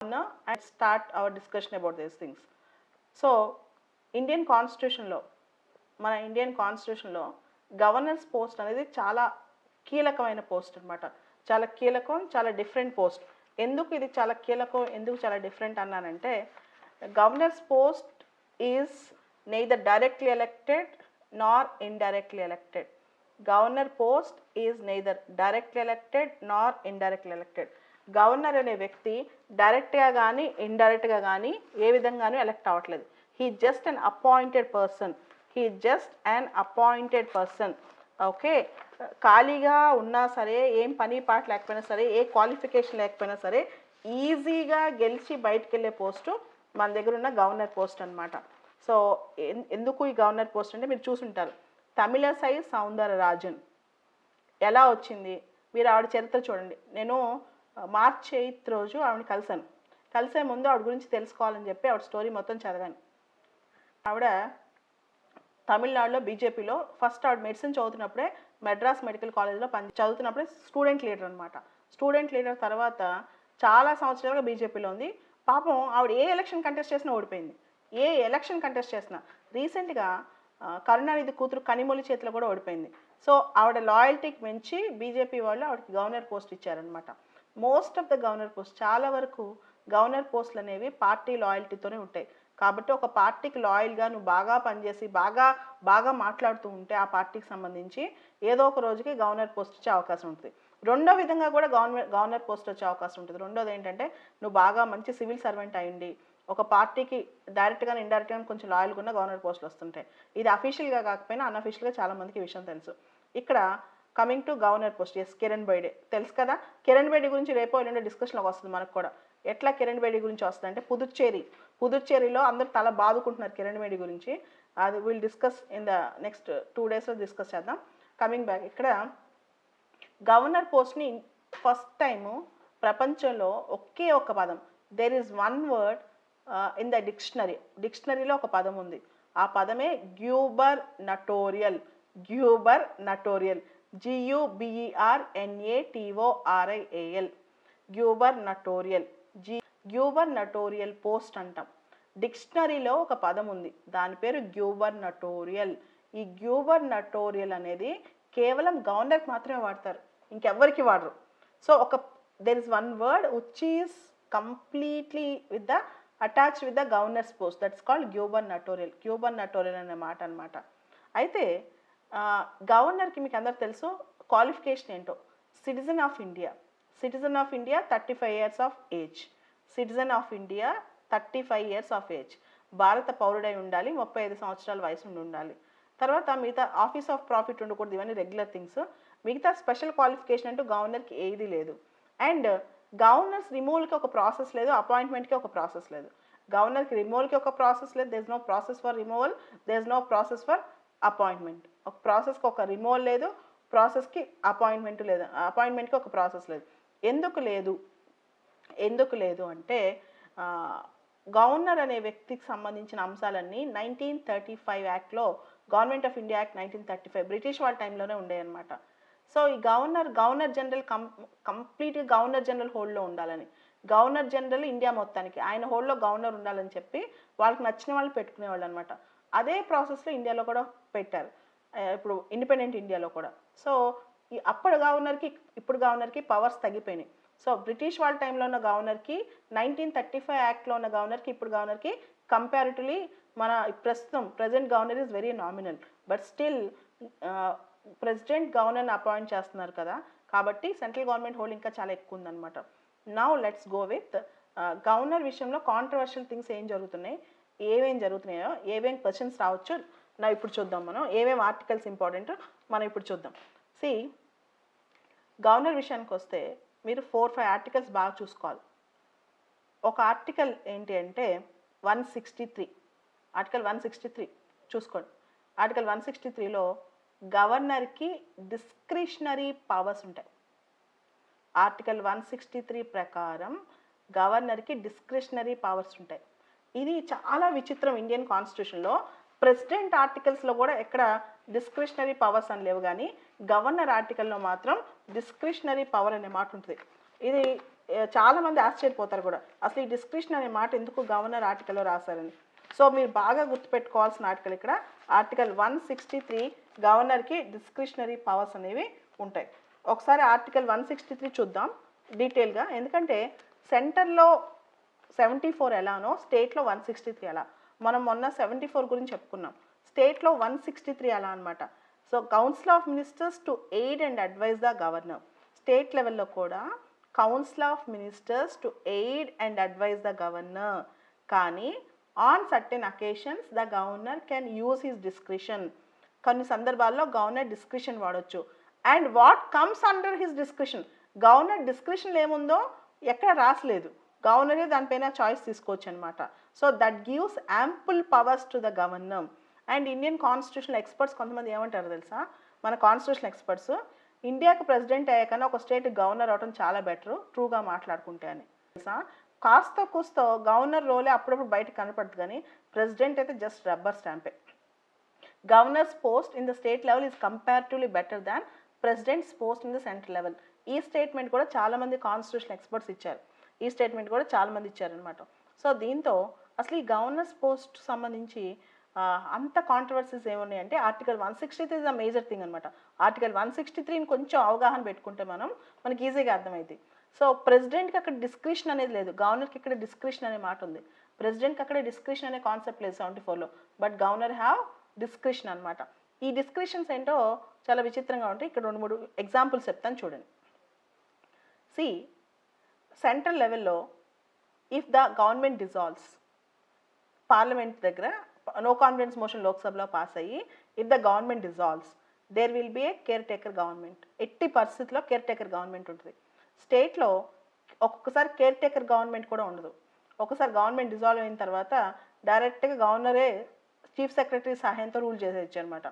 and start our discussion about these things. So Indian కాన్స్టిట్యూషన్లో మన Indian కాన్స్టిట్యూషన్లో governors post అనేది చాలా కీలకమైన పోస్ట్ అన్నమాట. చాలా కీలకం చాలా డిఫరెంట్ పోస్ట్ ఎందుకు ఇది చాలా కీలకం ఎందుకు చాలా different అన్నానంటే governor's post is neither directly elected nor indirectly elected governor post is neither directly elected nor indirectly elected governor అనే వ్యక్తి డైరెక్ట్గా కానీ ఇండైరెక్ట్గా కానీ ఏ విధంగానూ ఎలక్ట్ అవ్వట్లేదు. He just an appointed person he just an appointed person okay ఖాళీగా ఉన్నా సరే ఏం పని పాట లేకపోయినా సరే ఏ క్వాలిఫికేషన్ లేకపోయినా సరే ఈజీగా గెలిచి బయటకు వెళ్ళే పోస్టు మన దగ్గర ఉన్న గవర్నర్ పోస్ట్ అన్నమాట. సో ఎన్- ఎందుకు ఈ గవర్నర్ పోస్ట్ అంటే మీరు చూసుంటారు. తమిళసై సౌందరరాజన్. ఎలా వచ్చింది? మీరు ఆవిడ చరిత్ర చూడండి. నేను మార్చ్ ఎయిత్ రోజు ఆవిడ కలిశాను. కలిసే ముందు ఆవిడ గురించి తెలుసుకోవాలని చెప్పి ఆవిడ స్టోరీ మొత్తం చదివాను. ఆవిడ తమిళనాడులో బీజేపీలో ఫస్ట్ ఆవిడ మెడిసిన్ చదువుతున్నప్పుడే మెడ్రాస్ మెడికల్ కాలేజ్లో పని చదువుతున్నప్పుడే స్టూడెంట్ లీడర్ అనమాట స్టూడెంట్ లీడర్ తర్వాత చాలా సంవత్సరాలుగా బీజేపీలో ఉంది. పాపం ఆవిడ ఏ ఎలక్షన్ కంటెస్ట్ చేసినా ఓడిపోయింది. ఏ ఎలక్షన్ కంటెస్ట్ చేసినా రీసెంట్గా కరుణానిధి కూతురు కనిమొలి చేతిలో కూడా ఓడిపోయింది. సో ఆవిడ లాయల్టీకి మించి బీజేపీ వాళ్ళు ఆవిడకి గవర్నర్ పోస్ట్ ఇచ్చారనమాట most of the governor post చాలా వరకు గవర్నర్ పోస్టులు అనేవి పార్టీ లాయల్టీతోనే ఉంటాయి. కాబట్టి ఒక పార్టీకి లాయల్గా నువ్వు బాగా పనిచేసి బాగా బాగా మాట్లాడుతూ ఉంటే ఆ పార్టీకి సంబంధించి ఏదో ఒక రోజుకి గవర్నర్ పోస్ట్ వచ్చే అవకాశం ఉంటుంది. రెండో విధంగా కూడా గవర్నర్ గవర్నర్ పోస్ట్ వచ్చే అవకాశం ఉంటుంది. రెండోది ఏంటంటే నువ్వు బాగా మంచి సివిల్ సర్వెంట్ అయ్యండి ఒక పార్టీకి డైరెక్ట్గా ఇండైరెక్ట్గా కొంచెం లాయల్గా ఉన్న గవర్నర్ పోస్టులు వస్తుంటాయి. ఇది అఫీషియల్గా కాకపోయినా అన్అఫీషియల్గా చాలామందికి విషయం తెలుసు. ఇక్కడ coming to governor post. Yes Kiran Bedi. తెలుసు కదా? కిరణ్ బేడి గురించి రేపో ఎల్లుండి డిస్కషన్లోకి వస్తుంది మనకు కూడా. ఎట్లా కిరణ్ బేడి గురించి వస్తుంది అంటే పుదుచ్చేరి. పుదుచ్చేరిలో అందరూ తల బాదుకుంటున్నారు కిరణ్ బేడి గురించి. అది will discuss in the next two డేస్లో డిస్కస్ చేద్దాం. కమింగ్ బ్యాక్ ఇక్కడ గవర్నర్ పోస్ట్ని ఫస్ట్ టైము ప్రపంచంలో ఒకే ఒక పదం. There is one word in the dictionary డిక్షనరీలో ఒక పదం ఉంది. ఆ పదమే గ్యూబర్ నటోరియల్ గ్యూబర్ నటోరియల్ జియుబిఈఆర్ఎన్ఏటిఓఆర్ఐఏఎల్ గ్యూబర్ నటోరియల్ జి గ్యూబర్ నటోరియల్ పోస్ట్ అంటాం. డిక్షనరీలో ఒక పదం ఉంది. దాని పేరు గ్యూబర్ నటోరియల్ ఈ గ్యూబర్ నటోరియల్ అనేది కేవలం గవర్నర్కి మాత్రమే వాడతారు. ఇంకెవ్వరికి వాడరు. సో ఒక there is one word which is completely with the attach with the governor's post that's called gubernatorial gubernatorial అనే మాట అనమాట అయితే గవర్నర్కి మీకు అందరు తెలుసు క్వాలిఫికేషన్ ఏంటో? Citizen of India. Citizen of India thirty five years of age. Citizen of India thirty five years of age. భారత పౌరుడై ఉండాలి ముప్పై ఐదు సంవత్సరాల వయసు ఉండి ఉండాలి. తర్వాత మిగతా ఆఫీస్ ఆఫ్ ప్రాఫిట్ ఉండకూడదు ఇవన్నీ రెగ్యులర్ థింగ్స్. మిగతా స్పెషల్ క్వాలిఫికేషన్ అంటూ గవర్నర్కి ఏది లేదు. అండ్ గవర్నర్స్ రిమూవల్కి ఒక ప్రాసెస్ లేదు అపాయింట్మెంట్కి ఒక ప్రాసెస్ లేదు. గవర్నర్కి రిమూవల్కి ఒక ప్రాసెస్ లేదు does no process for removal does no process for appointment ఒక ప్రాసెస్కి ఒక రిమోవల్ లేదు ప్రాసెస్కి అపాయింట్మెంట్ లేదు. అపాయింట్మెంట్కి ఒక ప్రాసెస్ లేదు. ఎందుకు లేదు? ఎందుకు లేదు అంటే గవర్నర్ అనే వ్యక్తికి సంబంధించిన అంశాలన్నీ నైన్టీన్ థర్టీ ఫైవ్ యాక్ట్లో government of India act nineteen thirty five British వాళ్ళ టైంలోనే ఉండేయన్నమాట. సో ఈ గవర్నర్ గవర్నర్ జనరల్ కం కంప్లీట్గా గవర్నర్ జనరల్ హోల్డ్లో ఉండాలని గవర్నర్ జనరల్ ఇండియా మొత్తానికి ఆయన హోల్డ్లో గవర్నర్ ఉండాలని చెప్పి వాళ్ళకి నచ్చిన వాళ్ళు పెట్టుకునేవాళ్ళు అనమాట అదే ప్రాసెస్లో ఇండియాలో కూడా పెట్టారు. ఇప్పుడు ఇండిపెండెంట్ ఇండియాలో కూడా. సో ఈ అప్పుడు గవర్నర్కి ఇప్పుడు గవర్నర్కి పవర్స్ తగ్గిపోయినాయి. సో బ్రిటిష్ వాళ్ళ టైంలో ఉన్న గవర్నర్కి నైన్టీన్ థర్టీ ఫైవ్ యాక్ట్లో ఉన్న గవర్నర్కి ఇప్పుడు గవర్నర్కి కంపారిటివ్లీ మన ప్రస్తుతం present governor is very nominal but still president గవర్నర్ని appoint చేస్తున్నారు కదా. కాబట్టి సెంట్రల్ గవర్నమెంట్ హోల్డ్ ఇంకా చాలా ఎక్కువ ఉందన్నమాట. Now let's go with governor విషయంలో కాంట్రవర్షియల్ థింగ్స్ ఏం జరుగుతున్నాయి? ఏమేం జరుగుతున్నాయో? ఏమేం క్వశ్చన్స్ రావచ్చు? నా ఇప్పుడు చూద్దాం మనం. ఏమేమి ఆర్టికల్స్ ఇంపార్టెంట్ మనం ఇప్పుడు చూద్దాం. సి గవర్నర్ విషయానికి వస్తే మీరు ఫోర్ ఫైవ్ ఆర్టికల్స్ బాగా చూసుకోవాలి. ఒక ఆర్టికల్ ఏంటి అంటే one sixty three article one sixty three చూసుకోండి ఆర్టికల్ వన్ సిక్స్టీ త్రీలో గవర్నర్కి డిస్క్రిషనరీ పవర్స్ ఉంటాయి. ఆర్టికల్ వన్ సిక్స్టీ త్రీ ప్రకారం గవర్నర్కి డిస్క్రిషనరీ పవర్స్ ఉంటాయి. ఇది చాలా విచిత్రం ఇండియన్ కాన్స్టిట్యూషన్లో ప్రెసిడెంట్ ఆర్టికల్స్లో కూడా ఎక్కడ డిస్క్రిషనరీ పవర్స్ అని లేవు కానీ గవర్నర్ ఆర్టికల్లో మాత్రం డిస్క్రిషనరీ పవర్ అనే మాట ఉంటుంది. ఇది చాలామంది చాలా మంది ఆశ్చర్యపోతారు కూడా. అసలు ఈ డిస్క్రిప్షన్ అనే మాట ఎందుకు గవర్నర్ ఆర్టికల్లో రాశారని. సో మీరు బాగా గుర్తుపెట్టుకోవాల్సిన ఆర్టికల్ ఇక్కడ. ఆర్టికల్ వన్ సిక్స్టీ త్రీ గవర్నర్కి డిస్క్రిషనరీ పవర్స్ అనేవి ఉంటాయి. ఒకసారి ఆర్టికల్ వన్ సిక్స్టీ త్రీ చూద్దాం డీటెయిల్గా. ఎందుకంటే సెంటర్లో సెవెంటీ ఫోర్ ఎలానో స్టేట్లో వన్ సిక్స్టీ త్రీ ఎలా మనం మొన్న సెవెంటీ ఫోర్ గురించి చెప్పుకున్నాం. స్టేట్లో వన్ సిక్స్టీ త్రీ అలా అనమాట so council of ministers to aid and advise the governor state లెవెల్లో కూడా council of ministers to aid and advise the governor కానీ on certain occasions the governor can use his discretion కొన్ని సందర్భాల్లో governor discretion వాడొచ్చు. And what comes under his discretion governor discretion ఏముందో ఎక్కడ రాసలేదు. గవర్నరే దానిపైన చాయిస్ తీసుకోవచ్చు అనమాట so that gives ample powers to the governor. And Indian constitutional experts కొంతమంది ఏమంటారు తెలుసా? మన కాన్స్టిట్యూషనల్ ఎక్స్పర్ట్స్ ఇండియాకు ప్రెసిడెంట్ అయ్యాకన్నా ఒక స్టేట్ గవర్నర్ అవడం చాలా బెటర్ ట్రూగా మాట్లాడుకుంటే అని. తెలుసా? కాస్త కూస్తో గవర్నర్ రోలే అప్పుడప్పుడు బయట కనపడుతుంది కానీ ప్రెసిడెంట్ అయితే just rubber స్టాంపే. Governor's post in the state level is comparatively better than president's post in the central level. ఈ స్టేట్మెంట్ కూడా చాలామంది కాన్స్టిట్యూషన్ ఎక్స్పర్ట్స్ ఇచ్చారు. ఈ స్టేట్మెంట్ కూడా చాలామంది ఇచ్చారనమాట సో దీంతో అసలు ఈ గవర్నర్స్ పోస్ట్ సంబంధించి అంత controversies ఏమున్నాయంటే article one sixty three is a major thing అనమాట ఆర్టికల్ వన్ సిక్స్టీ త్రీని కొంచెం అవగాహన పెట్టుకుంటే మనం మనకి ఈజీగా అర్థమైంది సో ప్రెసిడెంట్కి అక్కడ డిస్క్రిప్షన్ అనేది లేదు. గవర్నర్కి ఇక్కడ డిస్క్రిప్షన్ అనే మాట ఉంది. ప్రెసిడెంట్కి అక్కడ డిస్క్రిప్షన్ అనే కాన్సెప్ట్ లేదు సెవెంటీ ఫోర్లో బట్ గవర్నర్ హ్యావ్ డిస్క్రిప్షన్ అనమాట ఈ డిస్క్రిప్షన్స్ ఏంటో చాలా విచిత్రంగా ఉంటాయి. ఇక్కడ రెండు మూడు ఎగ్జాంపుల్స్ చెప్తాను చూడండి. సి సెంట్రల్ లెవెల్లో if the government dissolves parliament దగ్గర నో కాన్ఫిడెన్స్ మోషన్ లోక్సభలో పాస్ అయ్యి if the government dissolves there will be a caretaker government ఎట్టి పరిస్థితిలో కేర్ టేకర్ గవర్నమెంట్ ఉంటుంది స్టేట్లో ఒక్కొక్కసారి కేర్ టేకర్ గవర్నమెంట్ కూడా ఉండదు. ఒకసారి గవర్నమెంట్ డిజాల్వ్ అయిన తర్వాత డైరెక్ట్గా గవర్నరే చీఫ్ సెక్రటరీ సహాయంతో రూల్ చేసేయచ్చు అనమాట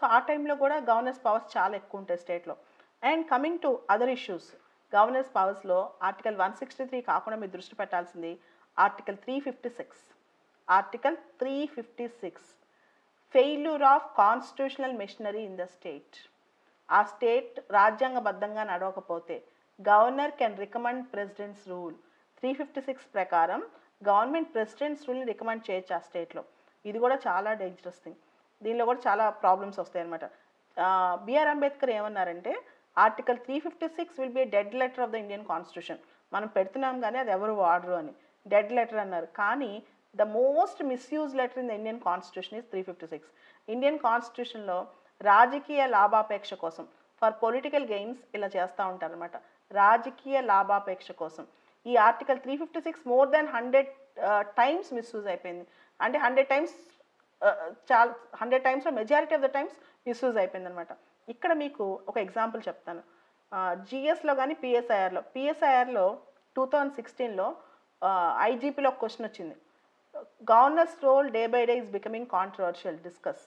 సో ఆ టైంలో కూడా గవర్నర్స్ పవర్స్ చాలా ఎక్కువ ఉంటాయి స్టేట్లో and coming to other issues governor's పవర్స్లో article one sixty three కాకుండా మీరు దృష్టి పెట్టాల్సింది article three fifty six article three fifty six failure of constitutional machinery in the state ఆ స్టేట్ రాజ్యాంగబద్ధంగా నడవకపోతే governor can recommend president's rule three fifty six ప్రకారం government president's రూల్ని recommend చేయొచ్చు ఆ స్టేట్లో ఇది కూడా చాలా డేంజరస్ థింగ్ దీనిలో కూడా చాలా ప్రాబ్లమ్స్ వస్తాయి అనమాట బిఆర్ అంబేద్కర్ ఏమన్నారంటే article three fifty six will be dead letter of the Indian constitution మనం పెడుతున్నాం కానీ అది ఎవరు వాడరు అని. డెడ్ లెటర్ అన్నారు. కానీ the most misuse letter in the Indian constitution is three fifty six Indian కాన్స్టిట్యూషన్లో రాజకీయ లాభాపేక్ష కోసం ఫర్ పొలిటికల్ గేమ్స్ ఇలా చేస్తూ ఉంటారనమాట రాజకీయ లాభాపేక్ష కోసం. ఈ article three fifty six more than hundred times misuse అయిపోయింది. అంటే హండ్రెడ్ టైమ్స్ uh, చాలా హండ్రెడ్ టైమ్స్లో majority of the times misuse అయిపోయింది అనమాట ఇక్కడ మీకు ఒక ఎగ్జాంపుల్ చెప్తాను. జిఎస్లో కానీ పిఎస్ఐఆర్లో పిఎస్ఐఆర్లో టూ థౌజండ్ సిక్స్టీన్లో ఐజీపీలో ఒక క్వశ్చన్ వచ్చింది. Governor's role day by day is becoming controversial discuss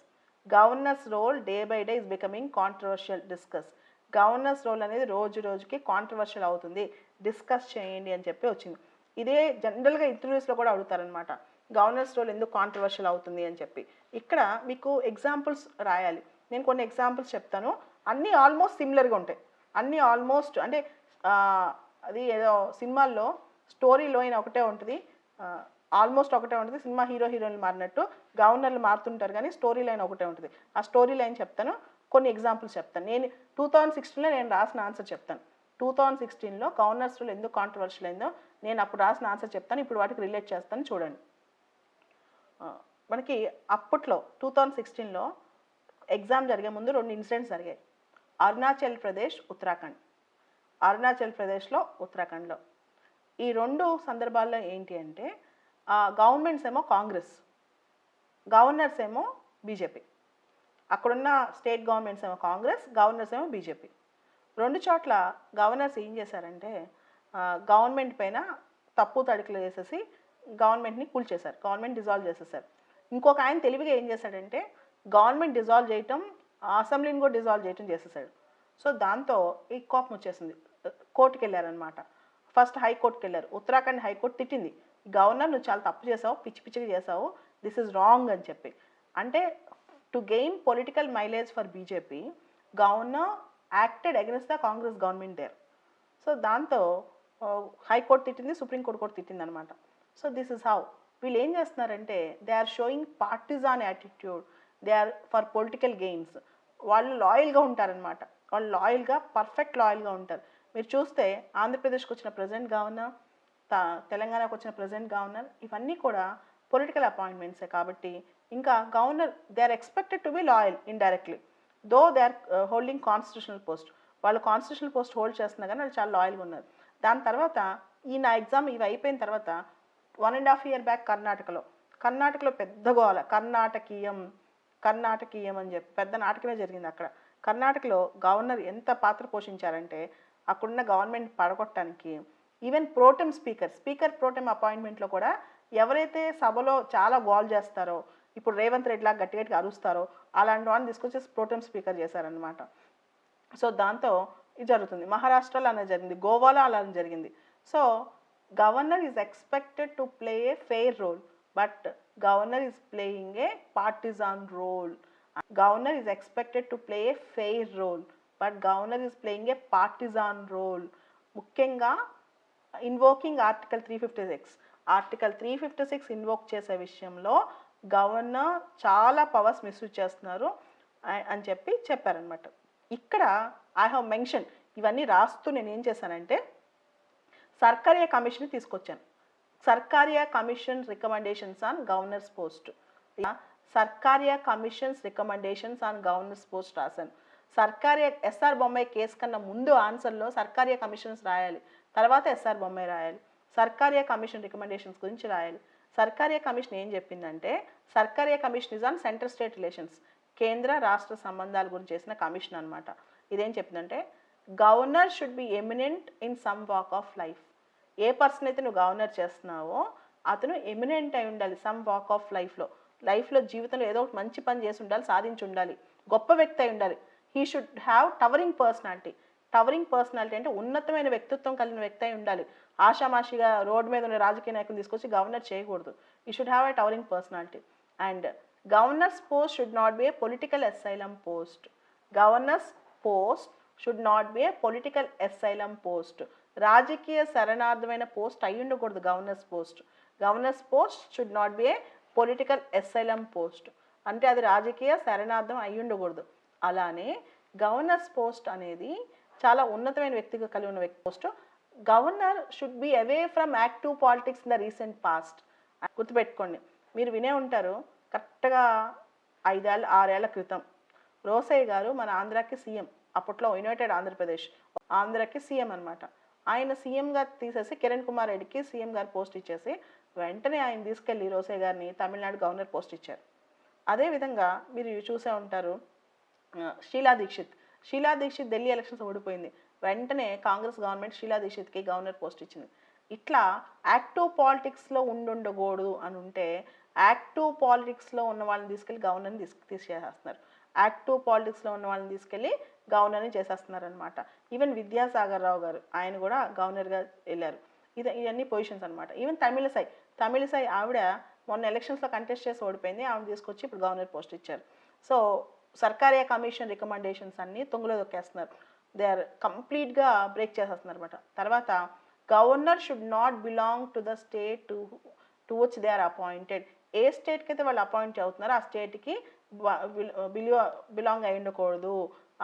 governor's role day by day is becoming controversial discuss governor's role అనేది రోజు రోజుకి కాంట్రవర్షియల్ అవుతుంది. డిస్కస్ చేయండి అని చెప్పి వచ్చింది. ఇదే జనరల్గా ఇంటర్వ్యూస్లో కూడా అడుగుతారనమాట గవర్నర్స్ రోల్ ఎందుకు కాంట్రవర్షియల్ అవుతుంది అని చెప్పి. ఇక్కడ మీకు ఎగ్జాంపుల్స్ రాయాలి. నేను కొన్ని ఎగ్జాంపుల్స్ చెప్తాను. అన్నీ ఆల్మోస్ట్ సిమిలర్గా ఉంటాయి. అన్నీ ఆల్మోస్ట్ అంటే అది ఏదో సినిమాల్లో స్టోరీలో అయిన ఒకటే ఉంటుంది. ఆల్మోస్ట్ ఒకటే ఉంటుంది. సినిమా హీరో హీరోయిన్లు మారినట్టు గవర్నర్లు మారుతుంటారు కానీ స్టోరీ లైన్ ఒకటే ఉంటుంది. ఆ స్టోరీ లైన్ చెప్తాను కొన్ని ఎగ్జాంపుల్స్ చెప్తాను. నేను టూ థౌజండ్ సిక్స్టీన్లో నేను రాసిన ఆన్సర్ చెప్తాను. టూ థౌజండ్ సిక్స్టీన్లో గవర్నర్స్ ఎందుకు కాంట్రవర్షియల్ అయిందో నేను అప్పుడు రాసిన ఆన్సర్ చెప్తాను. ఇప్పుడు వాటికి రిలేట్ చేస్తాను చూడండి. మనకి అప్పట్లో టూ థౌజండ్ సిక్స్టీన్లో ఎగ్జామ్ జరిగే ముందు రెండు ఇన్సిడెంట్స్ జరిగాయి. అరుణాచల్ ప్రదేశ్ ఉత్తరాఖండ్. అరుణాచల్ ప్రదేశ్లో ఉత్తరాఖండ్లో. ఈ రెండు సందర్భాల్లో ఏంటి అంటే గవర్నమెంట్స్ ఏమో కాంగ్రెస్ గవర్నర్స్ ఏమో బీజేపీ. అక్కడున్న స్టేట్ గవర్నమెంట్స్ ఏమో కాంగ్రెస్ గవర్నర్స్ ఏమో బీజేపీ. రెండు చోట్ల గవర్నర్స్ ఏం చేశారంటే గవర్నమెంట్ పైన తప్పు తడికలు వేసేసి గవర్నమెంట్ని కూల్చేశారు గవర్నమెంట్ డిజాల్వ్ చేసేసారు. ఇంకొక ఆయన తెలివిగా ఏం చేశాడంటే గవర్నమెంట్ డిజాల్వ్ చేయటం అసెంబ్లీని కూడా డిజాల్వ్ చేయటం చేసేసాడు. సో దాంతో ఈ కోపం వచ్చేసింది. కోర్టుకి వెళ్ళారనమాట ఫస్ట్ హైకోర్టుకి వెళ్ళారు ఉత్తరాఖండ్ హైకోర్టు తిట్టింది. గవర్నర్ నువ్వు చాలా తప్పు చేసావు పిచ్చి పిచ్చిగా చేసావు దిస్ ఇస్ రాంగ్ అని చెప్పి. అంటే to gain political mileage for BJP governor acted against the Congress government there so దాంతో హైకోర్టు తిట్టింది సుప్రీంకోర్టు కూడా తిట్టింది అనమాట సో దిస్ ఇస్ హౌ వీళ్ళు ఏం చేస్తున్నారంటే they are showing partisan attitude they are for political gains వాళ్ళు లాయల్గా ఉంటారనమాట. వాళ్ళు లాయల్గా పర్ఫెక్ట్ లాయల్గా ఉంటారు. మీరు చూస్తే ఆంధ్రప్రదేశ్కి వచ్చిన ప్రజెంట్ గవర్నర్ తెలంగాణకు వచ్చిన ప్రజెంట్ గవర్నర్ ఇవన్నీ కూడా పొలిటికల్ అపాయింట్మెంట్సే కాబట్టి ఇంకా governor they are expected to be loyal indirectly though they are holding constitutional post వాళ్ళు కాన్స్టిట్యూషనల్ పోస్ట్ హోల్డ్ చేస్తున్నా కానీ వాళ్ళు చాలా లాయల్గా ఉన్నారు. దాని తర్వాత ఈ నా ఎగ్జామ్ ఇవి అయిపోయిన తర్వాత one and half year back కర్ణాటకలో. కర్ణాటకలో పెద్ద గోల. కర్ణాటకీయం కర్ణాటకీయం అని చెప్పి పెద్ద నాటకమే జరిగింది అక్కడ. కర్ణాటకలో గవర్నర్ ఎంత పాత్ర పోషించారంటే అక్కడున్న government పడగొట్టడానికి even pro tem speaker speaker pro tem అపాయింట్మెంట్లో కూడా ఎవరైతే సభలో చాలా గోల్ చేస్తారో ఇప్పుడు రేవంత్ రెడ్డి లాగా గట్టి గట్టిగా అరుస్తారో అలాంటి వాళ్ళని తీసుకొచ్చి ప్రోటెమ్ స్పీకర్ చేశారనమాట సో దాంతో ఇది జరుగుతుంది. మహారాష్ట్రలో అలా జరిగింది. గోవాలో అలా జరిగింది. So governor is expected to play a fair role but governor is playing a partisan role. Governor is expected to play a fair role but governor is playing a partisan role. ముఖ్యంగా invoking article three fifty six article three fifty six invoke చేసే విషయంలో governor చాలా powers misuse చేస్తున్నారు అని చెప్పి చెప్పారనమాట ఇక్కడ I have mention ఇవన్నీ రాస్తూ నేను ఏం చేశానంటే సర్కారియా కమిషన్ తీసుకొచ్చాను. Sarkaria commission recommendations on governor's post Sarkaria commission's recommendations on governor's post రాశాను. సర్కారియా ఎస్ఆర్ బొమ్మాయి కేసు కన్నా ముందు ఆన్సర్లో సర్కారియా కమిషన్స్ రాయాలి. తర్వాత ఎస్ఆర్ బొమ్మాయి రాయాలి. సర్కారియా కమిషన్ రికమెండేషన్స్ గురించి రాయాలి. సర్కారియా కమిషన్ ఏం చెప్పిందంటే Sarkaria commission is on centre state relations. కేంద్ర రాష్ట్ర సంబంధాల గురించి చేసిన కమిషన్ అనమాట ఇదేం చెప్పిందంటే governor should be eminent in some walk of life. A person అయితే నువ్వు గవర్నర్ చేస్తున్నావో అతను ఎమినెంట్ అయి ఉండాలి సమ్ వాక్ ఆఫ్ లైఫ్లో లైఫ్లో జీవితంలో ఏదో ఒకటి మంచి పని చేసి ఉండాలి సాధించి ఉండాలి. గొప్ప వ్యక్తి అయి ఉండాలి. He should have towering personality. Towering personality అంటే ఉన్నతమైన వ్యక్తిత్వం కలిగిన వ్యక్తి అయి ఉండాలి. ఆషామాషిగా రోడ్డు మీద ఉన్న రాజకీయ నాయకులు తీసుకొచ్చి గవర్నర్ చేయకూడదు. He should have a towering personality and governor's post should not be a political asylum post governor's post should not be a political asylum post రాజకీయ శరణార్థమైన పోస్ట్ అయి ఉండకూడదు governor's post governor's post should not be a political asylum post అంటే అది రాజకీయ శరణార్థం అయి ఉండకూడదు. అలానే గవర్నర్స్ పోస్ట్ అనేది చాలా ఉన్నతమైన వ్యక్తిగా కలిగి ఉన్న వ్యక్తి post governor should be away from active politics in the recent past గుర్తుపెట్టుకోండి మీరు వినే ఉంటారు కరెక్ట్గా ఐదేళ్ళ ఆరేళ్ళ క్రితం రోసయ్య గారు మన ఆంధ్రాకి సీఎం అప్పట్లో యునైటెడ్ ఆంధ్రప్రదేశ్ ఆంధ్రాకి సీఎం అన్నమాట. ఆయన సీఎంగా తీసేసి కిరణ్ కుమార్ రెడ్డికి సీఎం గారు పోస్ట్ ఇచ్చేసి వెంటనే ఆయన తీసుకెళ్ళి రోసయ్య గారిని తమిళనాడు గవర్నర్ పోస్ట్ ఇచ్చారు. అదేవిధంగా మీరు చూసే ఉంటారు శీలా షీలా దీక్షిత్. షీలా దీక్షిత్ ఢిల్లీ ఎలక్షన్స్ ఓడిపోయింది. వెంటనే కాంగ్రెస్ గవర్నమెంట్ షీలా దీక్షిత్కి గవర్నర్ పోస్ట్ ఇచ్చింది. ఇట్లా యాక్టివ్ పాలిటిక్స్లో ఉండుండకూడదు అని ఉంటే యాక్టివ్ పాలిటిక్స్లో ఉన్న వాళ్ళని తీసుకెళ్ళి గవర్నర్ని తీసుకు తీసేసేస్తున్నారు యాక్టివ్ పాలిటిక్స్లో ఉన్న వాళ్ళని తీసుకెళ్ళి గవర్నర్ని చేసేస్తున్నారు అనమాట ఈవెన్ విద్యాసాగర్ రావు గారు ఆయన కూడా గవర్నర్గా వెళ్ళారు. ఇది ఇవన్నీ పొజిషన్స్ అనమాట ఈవెన్ తమిళసాయి తమిళసాయి ఆవిడ మొన్న ఎలక్షన్స్లో కంటెస్ట్ చేసి ఓడిపోయింది. ఆవిడ తీసుకొచ్చి ఇప్పుడు గవర్నర్ పోస్ట్ ఇచ్చారు. సో సర్కారియా కమిషన్ రికమెండేషన్స్ అన్నీ తొంగలో దొక్కేస్తున్నారు దే ఆర్ కంప్లీట్గా బ్రేక్ చేసేస్తున్నారు అనమాట తర్వాత governor should not belong to the state to to which they are appointed a స్టేట్కి అయితే వాళ్ళు అపాయింట్ అవుతున్నారో ఆ స్టేట్కి బిలాంగ్ అయి ఉండకూడదు.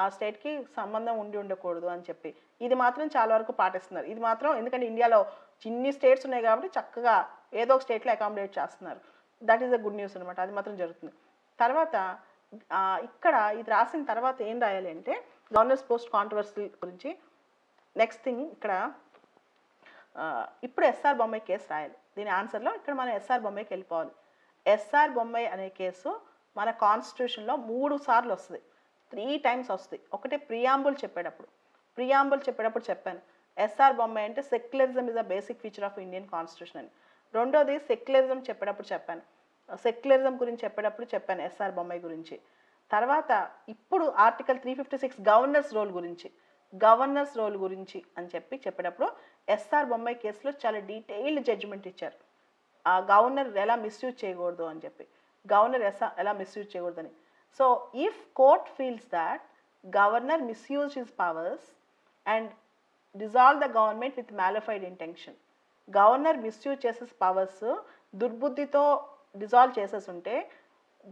ఆ స్టేట్కి సంబంధం ఉండి ఉండకూడదు అని చెప్పి. ఇది మాత్రం చాలా వరకు పాటిస్తున్నారు. ఇది మాత్రం ఎందుకంటే ఇండియాలో చిన్ని స్టేట్స్ ఉన్నాయి కాబట్టి చక్కగా ఏదో ఒక స్టేట్లో అకామిడేట్ చేస్తున్నారు. That is a good news అనమాట అది మాత్రం జరుగుతుంది. తర్వాత ఇక్కడ ఇది రాసిన తర్వాత ఏం రాయాలి అంటే గవర్నర్స్ పోస్ట్ కాంట్రవర్సీ గురించి. నెక్స్ట్ థింగ్ ఇక్కడ ఇప్పుడు ఎస్ఆర్ బొమ్మాయి కేసు రాయాలి. దీని ఆన్సర్లో ఇక్కడ మనం ఎస్ఆర్ బొమ్మాయికి వెళ్ళిపోవాలి. ఎస్ఆర్ బొమ్మాయి అనే కేసు మన కాన్స్టిట్యూషన్లో మూడు సార్లు వస్తుంది. త్రీ టైమ్స్ వస్తుంది. ఒకటి ప్రియాంబుల్ చెప్పేటప్పుడు. ప్రియాంబుల్ చెప్పేటప్పుడు చెప్పాను. ఎస్ఆర్ బొమ్మాయి అంటే secularism is the basic feature of Indian constitution అని. రెండోది సెక్యులరిజం చెప్పేటప్పుడు చెప్పాను. సెక్యులరిజం గురించి చెప్పేటప్పుడు చెప్పాను ఎస్ఆర్ బొమ్మాయి గురించి. తర్వాత ఇప్పుడు article three fifty six governor's role గురించి గవర్నర్స్ రోల్ గురించి అని చెప్పి చెప్పేటప్పుడు ఎస్ఆర్ బొమ్మాయి కేసులో చాలా డీటెయిల్డ్ జడ్జిమెంట్ ఇచ్చారు. ఆ గవర్నర్ ఎలా మిస్యూజ్ చేయకూడదు అని చెప్పి గవర్నర్ ఎస్ఆర్ ఎలా మిస్యూజ్ చేయకూడదని. So if court feels that governor misuse his powers and dissolve the government with malafide intention governor misuse చేసే పవర్స్ దుర్బుద్ధితో డిజాల్వ్ చేసేసి ఉంటే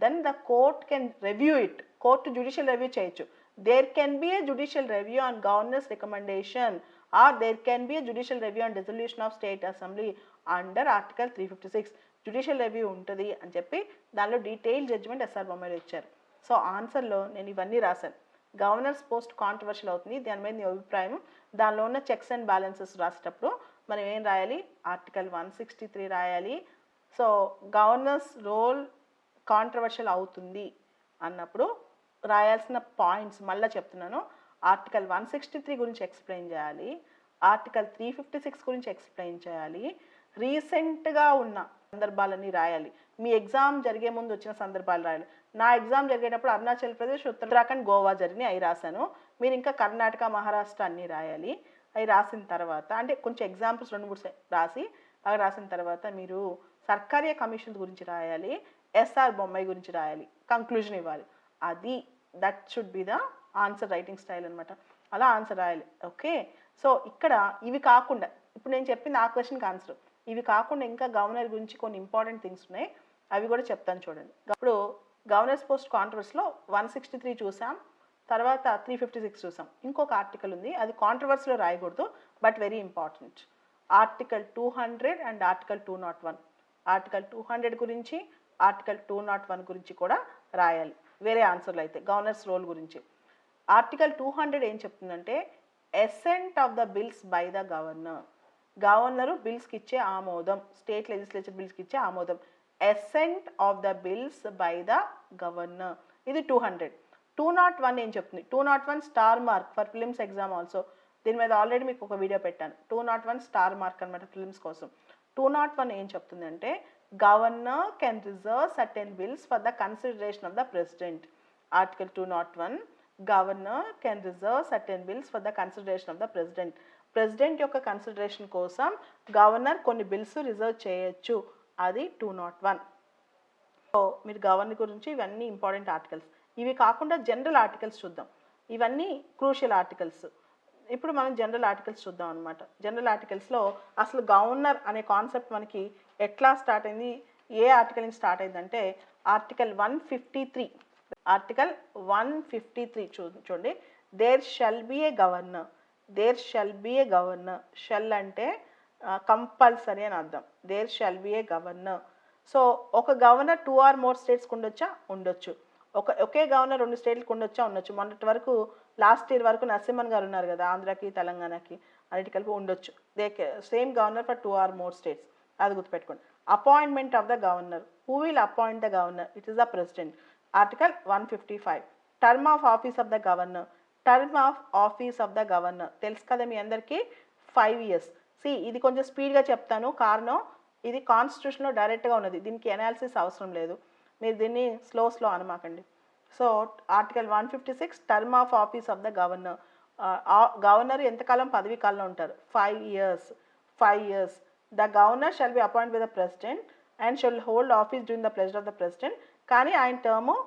then the court can review it court judicial review చేయొచ్చు. There can be a judicial review on governor's recommendation or there can be a judicial review on resolution of state assembly under article three fifty six judicial review ఉంటుంది అని చెప్పి దానిలో detail judgement SR బొమ్మలు ఇచ్చారు. So ఆన్సర్లో నేను ఇవన్నీ రాశాను. Governors post controversial అవుతుంది. దాని మీద నీ అభిప్రాయం దానిలో ఉన్న చెక్స్ అండ్ బ్యాలెన్సెస్ రాసేటప్పుడు మనం ఏం రాయాలి? ఆర్టికల్ వన్ సిక్స్టీ త్రీ రాయాలి. సో గవర్నర్స్ రోల్ కాంట్రవర్షియల్ అవుతుంది అన్నప్పుడు రాయాల్సిన పాయింట్స్ మళ్ళీ చెప్తున్నాను. ఆర్టికల్ వన్ సిక్స్టీ త్రీ గురించి ఎక్స్ప్లెయిన్ చేయాలి. ఆర్టికల్ త్రీ ఫిఫ్టీ సిక్స్ గురించి ఎక్స్ప్లెయిన్ చేయాలి. రీసెంట్గా ఉన్న సందర్భాలన్నీ రాయాలి. మీ ఎగ్జామ్ జరిగే ముందు వచ్చిన సందర్భాలు రాయాలి. నా ఎగ్జామ్ జరిగేటప్పుడు అరుణాచల్ ప్రదేశ్ ఉత్తరాఖండ్ గోవా జరిగినాయి. అవి రాశాను. మీరు ఇంకా కర్ణాటక మహారాష్ట్ర అన్నీ రాయాలి. అవి రాసిన తర్వాత అంటే కొంచెం ఎగ్జాంపుల్స్ రెండు మూడు రాసి అవి రాసిన తర్వాత మీరు సర్కారీ కమిషన్ గురించి రాయాలి ఎస్ఆర్ బొమ్మాయి గురించి రాయాలి కంక్లూజన్ ఇవ్వాలి. అది that should be the answer writing style అనమాట అలా ఆన్సర్ రాయాలి. ఓకే? సో ఇక్కడ ఇవి కాకుండా ఇప్పుడు నేను చెప్పింది ఆ క్వశ్చన్కి ఆన్సర్ ఇవి కాకుండా ఇంకా గవర్నర్ గురించి కొన్ని ఇంపార్టెంట్ థింగ్స్ ఉన్నాయి. అవి కూడా చెప్తాను చూడండి. ఇప్పుడు గవర్నర్స్ పోస్ట్ కాంట్రవర్స్లో వన్ సిక్స్టీ త్రీ చూసాం తర్వాత త్రీ ఫిఫ్టీ సిక్స్ చూసాం. ఇంకొక ఆర్టికల్ ఉంది అది కాంట్రవర్సీలో రాయకూడదు but very important article two hundred and article two not one article two hundred గురించి ఆర్టికల్ టూ నాట్ వన్ గురించి కూడా రాయాలి. వేరే ఆన్సర్లు అయితే గవర్నర్స్ రోల్ గురించి. ఆర్టికల్ టూ హండ్రెడ్ ఏం చెప్తుందంటే assent of the bills by the governor governor బిల్స్కి ఇచ్చే ఆమోదం స్టేట్ లెజిస్లేచర్ బిల్స్కి ఇచ్చే ఆమోదం. Assent of the bills by the governor ఇది two hundred. Two not one ఏం చెప్తుంది? Two not one star mark for prelims exam also. దీని మీద ఆల్రెడీ మీకు ఒక వీడియో పెట్టాను. Two not one star mark అనమాట ఫిలిమ్స్ కోసం. టూ నాట్ వన్ ఏం చెప్తుందంటే governor can reserve certain bills for the consideration of the president article two not one governor can reserve certain bills for the consideration of the president president యొక్క consideration కోసం governor కొన్ని bills reserve చేయొచ్చు. అది two not one. So మీరు governor గురించి ఇవన్నీ important articles ఇవి కాకుండా జనరల్ ఆర్టికల్స్ చూద్దాం. ఇవన్నీ క్రూషియల్ ఆర్టికల్స్ ఇప్పుడు మనం జనరల్ ఆర్టికల్స్ చూద్దాం అనమాట జనరల్ ఆర్టికల్స్లో అసలు గవర్నర్ అనే కాన్సెప్ట్ మనకి ఎట్లా స్టార్ట్ అయింది? ఏ ఆర్టికల్ నుంచి స్టార్ట్ అయిందంటే article one fifty three article one fifty three చూ చూడండి. There shall be a governor there shall be a governor shall అంటే కంపల్సరీ అని అర్థం. There shall be a governor so ఒక గవర్నర్ టూ ఆర్ మోర్ స్టేట్స్కి ఉండొచ్చా ఉండొచ్చు. ఒక ఒకే గవర్నర్ రెండు స్టేట్లకు ఉండొచ్చా ఉండొచ్చు. మొన్నటి వరకు లాస్ట్ ఇయర్ వరకు నరసింహన్ గారు ఉన్నారు కదా ఆంధ్రాకి తెలంగాణకి అన్నిటి కలిపి ఉండొచ్చు. The same governor for two or more states అది గుర్తుపెట్టుకోండి. Appointment of the governor who will appoint the governor it is the president article one fifty five term of office of the governor term of office of the governor తెలుసు కదా మీ అందరికీ? Five years C ఇది కొంచెం స్పీడ్గా చెప్తాను. కారణం ఇది కాన్స్టిట్యూషన్లో డైరెక్ట్గా ఉన్నది. దీనికి ఎనాలిసిస్ అవసరం లేదు. మీరు దీన్ని slow slow అనమాకండి. So article one fifty six term of office of the governor. Governor ఎంతకాలం పదవీ కాలంలో ఉంటారు? Five years. Five years. The governor shall be appoint by the president and shall hold office during the president of the president. కానీ ఆయన term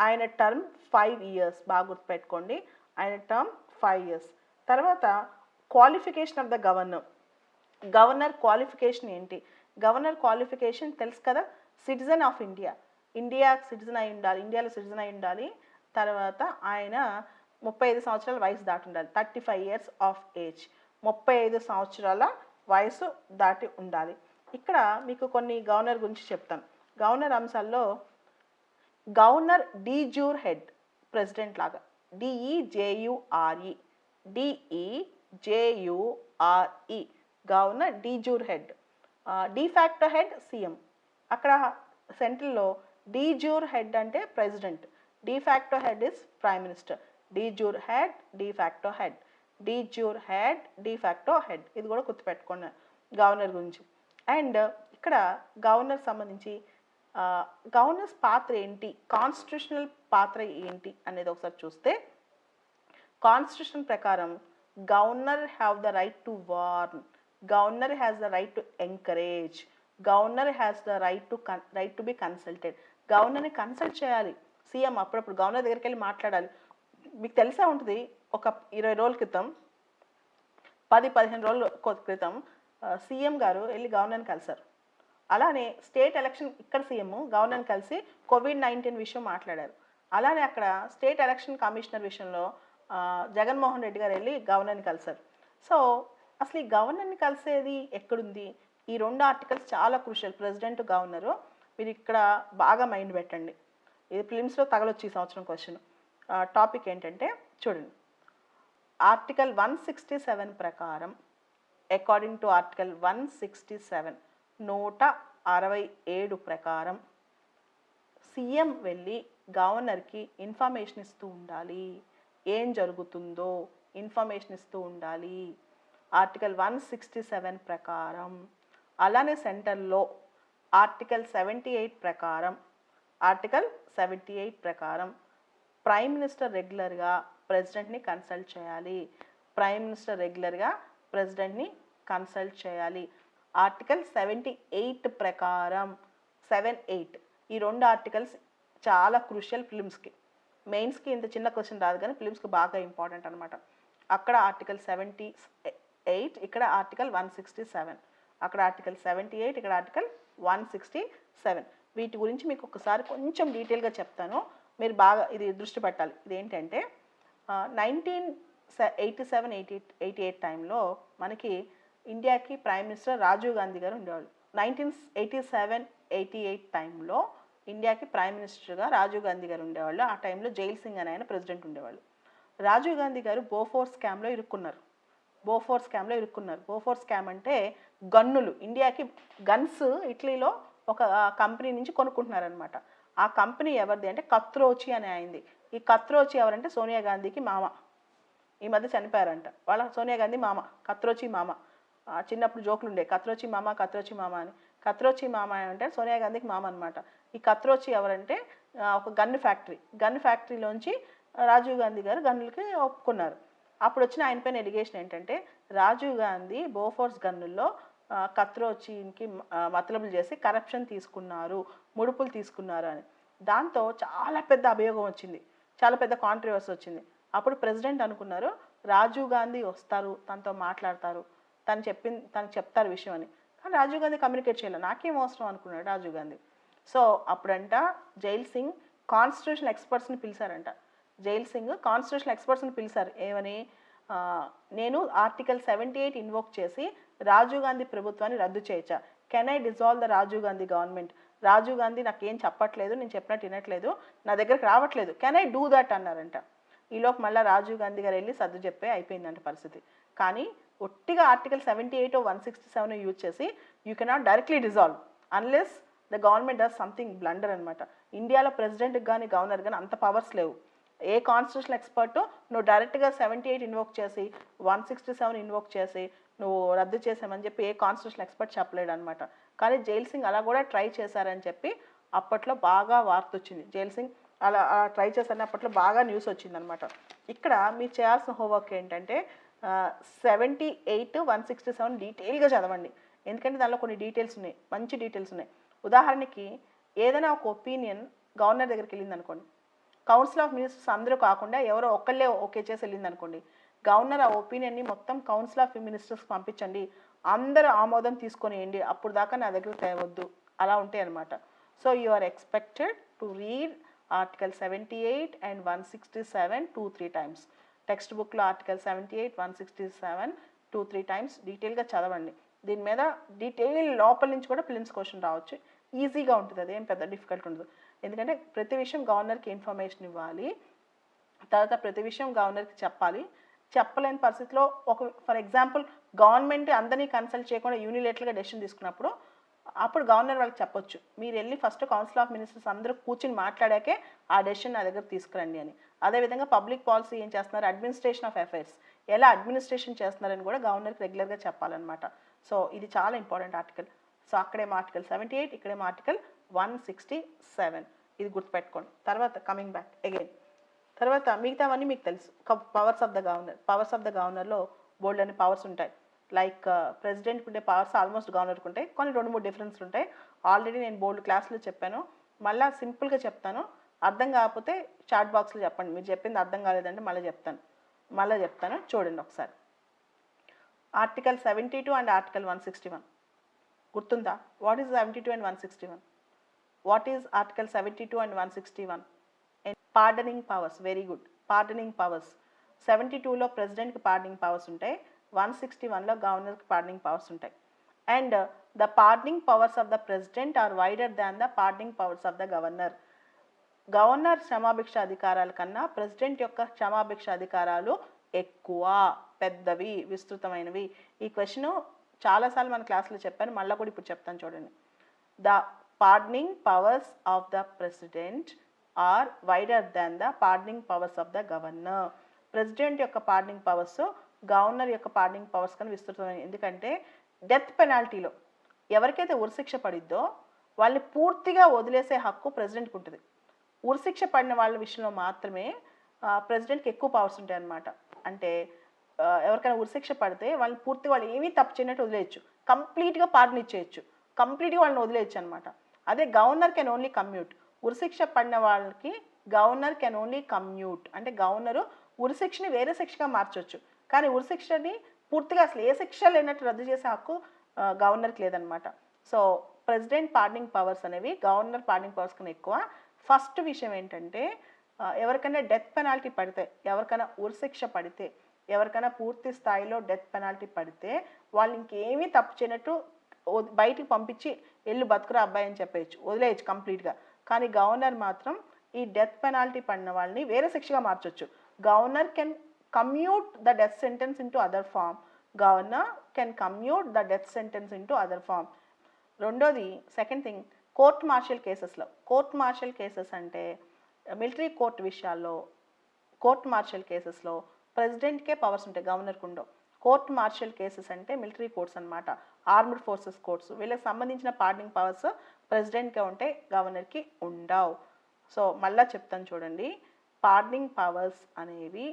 ఆయన term five years. బాగా గుర్తుపెట్టుకోండి. ఆయన టర్మ్ ఫైవ్ ఇయర్స్. తర్వాత qualification of the governor. Governor qualification ఏంటి? Governor qualification తెలుసు కదా? Citizen of India. India citizen అయి ఉండాలి ఇండియాలో సిటిజన్ అయి ఉండాలి. తర్వాత ఆయన ముప్పై ఐదు సంవత్సరాల వయసు దాటి ఉండాలి thirty five years of age. ముప్పై ఐదు సంవత్సరాల వయసు దాటి ఉండాలి. ఇక్కడ మీకు కొన్ని గవర్నర్ గురించి చెప్తాను. గవర్నర్ అంశాల్లో గవర్నర్ డీజూర్ హెడ్ ప్రెసిడెంట్ లాగా. D E J U R E D E J U R E governor de jure head. De facto head CM. అక్కడ సెంట్రల్లో డీజూర్ హెడ్ అంటే president de facto head is prime minister de jure head de facto head de jure head de facto head ఇది కూడా గుర్తుపెట్టుకోండి governor గురించి. And ఇక్కడ governor సంబంధించి governors పాత్ర ఏంటి? కాన్స్టిట్యూషనల్ పాత్ర ఏంటి అనేది ఒకసారి చూస్తే కాన్స్టిట్యూషన్ ప్రకారం governor have the right to warn governor has the right to encourage governor has the right to right to be consulted గవర్నర్ని consult చేయాలి. సీఎం అప్పుడప్పుడు గవర్నర్ దగ్గరికి వెళ్ళి మాట్లాడాలి. మీకు తెలిసే ఉంటుంది ఒక ఇరవై రోజుల క్రితం పది పదిహేను రోజుల క్రితం సీఎం గారు వెళ్ళి గవర్నర్ని కలిశారు అలానే స్టేట్ ఎలక్షన్ ఇక్కడ సీఎం గవర్నర్ని కలిసి కోవిడ్ నైన్టీన్ విషయం మాట్లాడారు. అలానే అక్కడ స్టేట్ ఎలక్షన్ కమిషనర్ విషయంలో జగన్మోహన్ రెడ్డి గారు వెళ్ళి గవర్నర్ని కలిశారు సో అసలు ఈ గవర్నర్ని కలిసేది ఎక్కడుంది? ఈ రెండు ఆర్టికల్స్ చాలా క్రూషియల్. ప్రెసిడెంట్ గవర్నరు మీరు ఇక్కడ బాగా మైండ్ పెట్టండి. ఇది ఫిలిమ్స్లో తగలొచ్చు ఈ సంవత్సరం క్వశ్చన్. టాపిక్ ఏంటంటే చూడండి. ఆర్టికల్ వన్ సిక్స్టీ సెవెన్ ప్రకారం according to article one sixty seven నూట అరవై ఏడు ప్రకారం సీఎం వెళ్ళి గవర్నర్కి ఇన్ఫర్మేషన్ ఇస్తూ ఉండాలి. ఏం జరుగుతుందో ఇన్ఫర్మేషన్ ఇస్తూ ఉండాలి. ఆర్టికల్ వన్ సిక్స్టీ సెవెన్ ప్రకారం అలానే సెంటర్లో ఆర్టికల్ సెవెంటీ ఎయిట్ ప్రకారం ఆర్టికల్ సెవెంటీ ఎయిట్ ప్రకారం ప్రైమ్ మినిస్టర్ రెగ్యులర్గా ప్రెసిడెంట్ని కన్సల్ట్ చేయాలి. ప్రైమ్ మినిస్టర్ రెగ్యులర్గా ప్రెసిడెంట్ని కన్సల్ట్ చేయాలి. ఆర్టికల్ సెవెంటీ ఎయిట్ ప్రకారం సెవెన్ ఎయిట్ ఈ రెండు ఆర్టికల్స్ చాలా క్రూషియల్ ఫిలిమ్స్కి. మెయిన్స్కి ఇంత చిన్న క్వశ్చన్ రాదు కానీ ఫిలిమ్స్కి బాగా ఇంపార్టెంట్ అనమాట అక్కడ ఆర్టికల్ సెవెంటీ ఎయిట్ ఇక్కడ ఆర్టికల్ వన్ సిక్స్టీ సెవెన్ అక్కడ ఆర్టికల్ సెవెంటీ ఎయిట్ ఇక్కడ ఆర్టికల్ వన్ సిక్స్టీ సెవెన్. వీటి గురించి మీకు ఒకసారి కొంచెం డీటెయిల్గా చెప్తాను. మీరు బాగా ఇది దృష్టి పెట్టాలి. ఇదేంటంటే nineteen eighty seven eighty eighty eight టైంలో మనకి ఇండియాకి ప్రైమ్ మినిస్టర్ రాజీవ్ గాంధీ గారు ఉండేవాళ్ళు. Nineteen eighty seven eighty eight టైంలో ఇండియాకి ప్రైమ్ మినిస్టర్గా రాజీవ్ గాంధీ గారు ఉండేవాళ్ళు. ఆ టైంలో జైల్ సింగ్ అని ఆయన ప్రెసిడెంట్ ఉండేవాళ్ళు. రాజీవ్ గాంధీ గారు బోఫోర్ స్కామ్లో ఇరుక్కున్నారు. బోఫోర్ స్కామ్లో ఇరుక్కున్నారు. బోఫోర్ స్కామ్ అంటే గన్నులు. ఇండియాకి గన్స్ ఇటలీలో ఒక కంపెనీ నుంచి కొనుక్కుంటున్నారనమాట ఆ కంపెనీ ఎవరిది అంటే కత్రోచి అని అయింది. ఈ కత్రోచి ఎవరంటే సోనియా గాంధీకి మామ. ఈ మధ్య చనిపోయారంట. వాళ్ళ సోనియా గాంధీ మామ కత్రోచి మామ. చిన్నప్పుడు జోకులు ఉండే కత్రోచి మామ కత్రోచి మామ అని. కత్రోచి మామ అంటే సోనియా గాంధీకి మామ అనమాట ఈ కత్రోచి ఎవరంటే ఒక గన్ ఫ్యాక్టరీ. గన్ ఫ్యాక్టరీలోంచి రాజీవ్ గాంధీ గారు గన్నులకి ఒప్పుకున్నారు. అప్పుడు వచ్చిన ఆయన పైన ఎలిగేషన్ ఏంటంటే రాజీవ్ గాంధీ బోఫోర్స్ గన్నుల్లో కత్రోచీన్కి మతలబులు చేసి కరప్షన్ తీసుకున్నారు ముడుపులు తీసుకున్నారు అని. దాంతో చాలా పెద్ద అభియోగం వచ్చింది. చాలా పెద్ద కాంట్రవర్సీ వచ్చింది. అప్పుడు ప్రెసిడెంట్ అనుకున్నారు రాజీవ్ గాంధీ వస్తారు తనతో మాట్లాడతారు తను చెప్పింది తనకు చెప్తారు విషయం అని. కానీ రాజీవ్ గాంధీ కమ్యూనికేట్ చేయాలి నాకేం అవసరం అనుకున్నాడు రాజీవ్ గాంధీ. సో అప్పుడంట జైల్ సింగ్ కాన్స్టిట్యూషన్ ఎక్స్పర్ట్స్ని పిలిచారంట. జైల్ సింగ్ కాన్స్టిట్యూషన్ ఎక్స్పర్ట్స్ని పిలిచారు. ఏమని? నేను ఆర్టికల్ సెవెంటీ ఎయిట్ ఇన్వోక్ చేసి రాజీవ్ గాంధీ ప్రభుత్వాన్ని రద్దు చేయొచ్చా can I dissolve the Rajiv Gandhi government? Rajiv Gandhi నాకు ఏం చెప్పట్లేదు నేను చెప్పినట్టు వినట్లేదు నా దగ్గరకు రావట్లేదు. కెన్ ఐ డూ దట్ అన్నారంట. ఈలోపు మళ్ళీ రాజీవ్ గాంధీ గారు వెళ్ళి సర్దు చెప్పే అయిపోయిందంట పరిస్థితి. కానీ ఒట్టిగా article seventy eight one sixty seven use చేసి you cannot directly dissolve unless the government does something blunder అనమాట ఇండియాలో ప్రెసిడెంట్కి కానీ గవర్నర్ కానీ అంత పవర్స్ లేవు. ఏ కాన్స్టిట్యూషన్ ఎక్స్పర్ట్ నువ్వు డైరెక్ట్గా సెవెంటీ ఎయిట్ ఇన్వోక్ చేసి వన్ సిక్స్టీ సెవెన్ ఇన్వోక్ చేసి నువ్వు రద్దు చేసామని చెప్పి ఏ కాన్స్టిట్యూషన్ ఎక్స్పర్ట్ చెప్పలేడు అనమాట కానీ జైల్ సింగ్ అలా కూడా ట్రై చేశారని చెప్పి అప్పట్లో బాగా వార్త వచ్చింది జైల్ సింగ్ అలా ట్రై చేశారని అప్పట్లో బాగా న్యూస్ వచ్చింది అనమాట ఇక్కడ మీరు చేయాల్సిన హోంవర్క్ ఏంటంటే seventy eight one sixty seven డీటెయిల్గా చదవండి. ఎందుకంటే దానిలో కొన్ని డీటెయిల్స్ ఉన్నాయి. మంచి డీటెయిల్స్ ఉన్నాయి. ఉదాహరణకి ఏదైనా ఒక ఒపీనియన్ గవర్నర్ దగ్గరికి వెళ్ళింది అనుకోండి కౌన్సిల్ ఆఫ్ మినిస్టర్స్ అందరూ కాకుండా ఎవరో ఒక్కళ్ళే ఓకే చేసి వెళ్ళింది అనుకోండి గవర్నర్ ఆ ఒపీనియన్ని మొత్తం కౌన్సిల్ ఆఫ్ మినిస్టర్స్కి పంపించండి అందరూ ఆమోదం తీసుకొనియండి అప్పుడు దాకా నా దగ్గర తేవద్దు అలా ఉంటాయి అనమాట so you are expected to read article seventy eight and one sixty seven two three times text బుక్లో article seventy eight one sixty seven two three times డీటెయిల్గా చదవండి. దీని మీద డీటెయిల్ లోపల నుంచి కూడా ఫిలిమ్స్ క్వశ్చన్ రావచ్చు. ఈజీగా ఉంటుంది అదేం పెద్ద డిఫికల్ట్ ఉండదు. ఎందుకంటే ప్రతి విషయం గవర్నర్కి ఇన్ఫర్మేషన్ ఇవ్వాలి. తర్వాత ప్రతి విషయం గవర్నర్కి చెప్పాలి. చెప్పలేని పరిస్థితిలో ఒక ఫర్ ఎగ్జాంపుల్ గవర్నమెంట్ అందరినీ కన్సల్ట్ చేయకుండా యూనిలేటర్గా డెసిషన్ తీసుకున్నప్పుడు అప్పుడు గవర్నర్ వాళ్ళకి చెప్పొచ్చు. మీరు వెళ్ళి ఫస్ట్ కౌన్సిల్ ఆఫ్ మినిస్టర్స్ అందరూ కూర్చుని మాట్లాడాకే ఆ డెసిషన్ నా దగ్గర తీసుకురండి అని. అదేవిధంగా పబ్లిక్ పాలసీ ఏం చేస్తున్నారు? అడ్మినిస్ట్రేషన్ ఆఫ్ అఫైర్స్ ఎలా అడ్మినిస్ట్రేషన్ చేస్తున్నారని కూడా గవర్నర్కి రెగ్యులర్గా చెప్పాలన్నమాట. సో ఇది చాలా ఇంపార్టెంట్ ఆర్టికల్. సో అక్కడేమో ఆర్టికల్? సెవెంటీ ఎయిట్ ఇక్కడేమో ఆర్టికల్? One sixty seven. ఇది గుర్తుపెట్టుకోండి. తర్వాత కమింగ్ బ్యాక్ అగైన్ తర్వాత మిగతావన్నీ మీకు తెలుసు. Powers of the governor powers of the గవర్నర్లో బోల్డ్ అనే పవర్స్ ఉంటాయి. లైక్ ప్రెసిడెంట్కి ఉండే పవర్స్ ఆల్మోస్ట్ గవర్నర్కి ఉంటాయి కొన్ని రెండు మూడు డిఫరెన్స్లు ఉంటాయి. ఆల్రెడీ నేను బోల్డ్ క్లాస్లో చెప్పాను. మళ్ళీ సింపుల్గా చెప్తాను. అర్థం కాకపోతే చాట్ బాక్స్లో చెప్పండి. మీరు చెప్పింది అర్థం కాలేదంటే మళ్ళీ చెప్తాను. మళ్ళీ చెప్తాను. చూడండి ఒకసారి. Article seventy two and article one sixty one గుర్తుందా? What is seventy two and one sixty one what is article seventy two and one sixty one pardoning powers very good pardoning powers seventy టూలో ప్రెసిడెంట్కి pardoning powers ఉంటాయి one sixty వన్లో గవర్నర్కి pardoning powers ఉంటాయి and the pardoning powers of the president are wider than the pardoning powers of the governor governor క్షమాభిక్ష అధికారాల కన్నా president యొక్క క్షమాభిక్ష అధికారాలు ఎక్కువ పెద్దవి విస్తృతమైనవి. ఈ క్వశ్చన్ చాలాసార్లు మన క్లాస్లో చెప్పాను మళ్ళీ కూడా ఇప్పుడు చెప్తాను చూడండి. The pardoning powers of the president are wider than the pardoning powers of the governor president యొక్క పార్డనింగ్ పవర్స్ గవర్నర్ యొక్క పార్డనింగ్ పవర్స్ కన్నా విస్తృతమైన ఎందుకంటే డెత్ పెనాల్టీలో ఎవరికైతే ఉరిశిక్ష పడిద్దో వాళ్ళని పూర్తిగా వదిలేసే హక్కు ప్రెసిడెంట్కి ఉంటుంది. ఉరిశిక్ష పడిన వాళ్ళ విషయంలో మాత్రమే ప్రెసిడెంట్కి ఎక్కువ పవర్స్ ఉంటాయి అన్నమాట. అంటే ఎవరికైనా ఉరిశిక్ష పడితే వాళ్ళని పూర్తిగా వాళ్ళు ఏమీ తప్పు చేయనట్టు వదిలేయచ్చు. కంప్లీట్గా పార్డన్ ఇచ్చేయచ్చు. కంప్లీట్గా వాళ్ళని వదిలేయచ్చు అనమాట అదే గవర్నర్ కెన్ ఓన్లీ కమ్యూట్ ఉరిశిక్ష పడిన వాళ్ళకి గవర్నర్ కెన్ ఓన్లీ కమ్యూట్ అంటే గవర్నరు ఉరిశిక్షని వేరే శిక్షగా మార్చవచ్చు కానీ ఉరిశిక్షని పూర్తిగా అసలు ఏ శిక్ష లేనట్టు రద్దు చేసే హక్కు గవర్నర్కి లేదనమాట సో ప్రెసిడెంట్ పార్డనింగ్ పవర్స్ అనేవి గవర్నర్ పార్డనింగ్ పవర్స్ కన్నా ఎక్కువ. ఫస్ట్ విషయం ఏంటంటే ఎవరికైనా డెత్ పెనాల్టీ పడితే ఎవరికైనా ఉరిశిక్ష పడితే ఎవరికైనా పూర్తి స్థాయిలో డెత్ పెనాల్టీ పడితే వాళ్ళు ఇంకేమీ తప్పు చేయనట్టు బయటికి పంపించి ఎల్లు బతుకురా అబ్బాయి అని చెప్పేయచ్చు. వదిలేయచ్చు కంప్లీట్గా. కానీ గవర్నర్ మాత్రం ఈ డెత్ పెనాల్టీ పడిన వాళ్ళని వేరే శిక్షగా మార్చొచ్చు. Governor can commute the death sentence into other form. Governor can commute the death sentence into other form. రెండోది సెకండ్ థింగ్ కోర్ట్ మార్షల్ కేసెస్లో. కోర్ట్ మార్షల్ కేసెస్ అంటే మిలిటరీ కోర్ట్ విషయాల్లో కోర్ట్ మార్షల్ కేసెస్లో ప్రెసిడెంట్కే పవర్స్ ఉంటాయి గవర్నర్కి ఉండవు కోర్ట్ మార్షల్ కేసెస్ అంటే మిలిటరీ కోర్ట్స్ అన్నమాట. Armed forces courts. వీళ్ళకి సంబంధించిన పార్టింగ్ పవర్స్ ప్రెసిడెంట్గా ఉంటే గవర్నర్కి ఉండవు. సో మళ్ళా చెప్తాను చూడండి. పార్డనింగ్ పవర్స్ అనేవి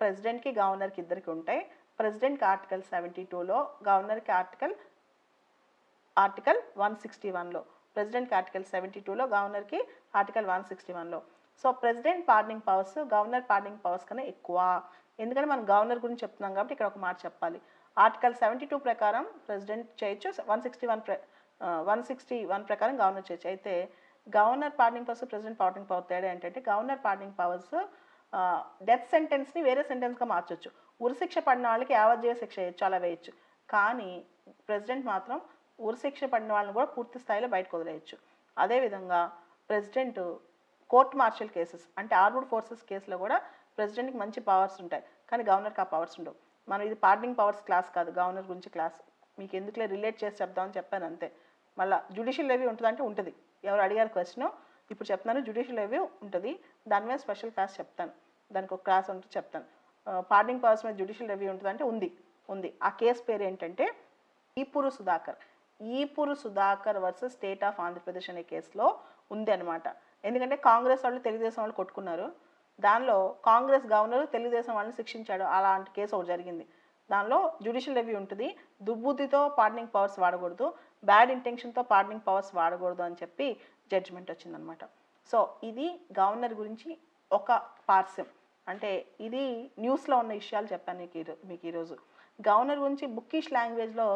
ప్రెసిడెంట్కి గవర్నర్కి ఇద్దరికి ఉంటాయి ప్రెసిడెంట్కి ఆర్టికల్ సెవెంటీ టూలో గవర్నర్కి ఆర్టికల్ ఆర్టికల్ వన్ సిక్స్టీ వన్లో ప్రెసిడెంట్కి ఆర్టికల్ సెవెంటీ టూలో గవర్నర్కి ఆర్టికల్ వన్ సిక్స్టీ వన్లో. So president pardoning powers governor pardoning powers కన్నా ఎక్కువ. ఎందుకంటే మనం గవర్నర్ గురించి చెప్తున్నాం కాబట్టి ఇక్కడ ఒక మాట చెప్పాలి. ఆర్టికల్ సెవెంటీ టూ ప్రకారం ప్రెసిడెంట్ చేయొచ్చు. One sixty one one sixty one ప్రకారం గవర్నర్ చేయొచ్చు. అయితే governor pardoning powers president pardoning power తేడా ఏంటంటే గవర్నర్ పార్టింగ్ పవర్స్ డెత్ సెంటెన్స్ని వేరే సెంటెన్స్గా మార్చొచ్చు. ఉరిశిక్ష పడిన వాళ్ళకి యావజ్జీవ శిక్ష వేయచ్చు అలా వేయచ్చు. కానీ ప్రెసిడెంట్ మాత్రం ఉరిశిక్ష పడిన వాళ్ళని కూడా పూర్తి స్థాయిలో బయటకు వదిలేయచ్చు. అదేవిధంగా ప్రెసిడెంట్ కోర్ట్ మార్షల్ కేసెస్ అంటే ఆర్మ్డ్ ఫోర్సెస్ కేసులో కూడా ప్రెసిడెంట్కి మంచి పవర్స్ ఉంటాయి. కానీ గవర్నర్కి ఆ పవర్స్ ఉండవు. మనం ఇది పార్టింగ్ పవర్స్ క్లాస్ కాదు గవర్నర్ గురించి క్లాస్. మీకు ఎందుకులే రిలేట్ చేసి చెప్దామని చెప్పాను అంతే. మళ్ళీ జ్యుడిషియల్ రివ్యూ ఉంటుందంటే ఉంటుంది. ఎవరు అడిగారు క్వశ్చన్ ఇప్పుడు చెప్తున్నాను జ్యుడిషియల్ రివ్యూ ఉంటుంది. దాని మీద స్పెషల్ క్లాస్ చెప్తాను. దానికి ఒక క్లాస్ ఉంటుంది చెప్తాను. పార్టింగ్ పవర్స్ మీద జ్యుడిషియల్ రివ్యూ ఉంటుందంటే ఉంది. ఉంది. ఆ కేసు పేరు ఏంటంటే Epuru Sudhakar. Epuru Sudhakar versus state of Andhra Pradesh అనే కేసులో ఉంది అనమాట ఎందుకంటే కాంగ్రెస్ వాళ్ళు తెలుగుదేశం వాళ్ళు కొట్టుకున్నారు. దానిలో కాంగ్రెస్ గవర్నర్ తెలుగుదేశం వాళ్ళని శిక్షించాడు. అలాంటి కేసు ఒకటి జరిగింది. దానిలో జ్యుడిషియల్ రివ్యూ ఉంటుంది. దుర్బుద్ధితో పార్డనింగ్ పవర్స్ వాడకూడదు. బ్యాడ్ ఇంటెన్షన్తో పార్డనింగ్ పవర్స్ వాడకూడదు అని చెప్పి జడ్జిమెంట్ వచ్చిందనమాట. సో ఇది గవర్నర్ గురించి ఒక పార్శ్యం అంటే ఇది న్యూస్లో ఉన్న విషయాలు చెప్పాను మీకు మీకు ఈరోజు. గవర్నర్ గురించి బుక్కిష్ లాంగ్వేజ్లో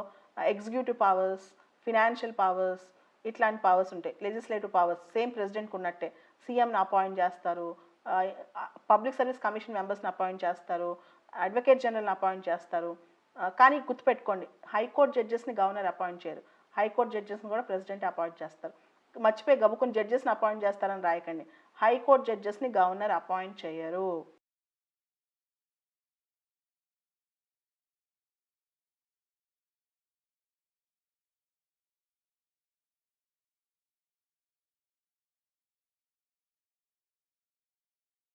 ఎగ్జిక్యూటివ్ పవర్స్ ఫినాన్షియల్ పవర్స్ ఇట్లాంటి పవర్స్ ఉంటాయి. లెజిస్లేటివ్ పవర్స్ సేమ్ ప్రెసిడెంట్కి ఉన్నట్టే. సీఎంని అపాయింట్ చేస్తారు. పబ్లిక్ సర్వీస్ కమిషన్ మెంబర్స్ని అపాయింట్ చేస్తారు అడ్వకేట్ జనరల్ని అపాయింట్ చేస్తారు. కానీ గుర్తుపెట్టుకోండి హైకోర్టు జడ్జెస్ని గవర్నర్ అపాయింట్ చేయరు. హైకోర్టు జడ్జెస్ని కూడా ప్రెసిడెంట్ అపాయింట్ చేస్తారు. మర్చిపోయి గబుకుని జడ్జెస్ని అపాయింట్ చేస్తారని రాయకండి. హైకోర్టు జడ్జెస్ని గవర్నర్ అపాయింట్ చేయరు.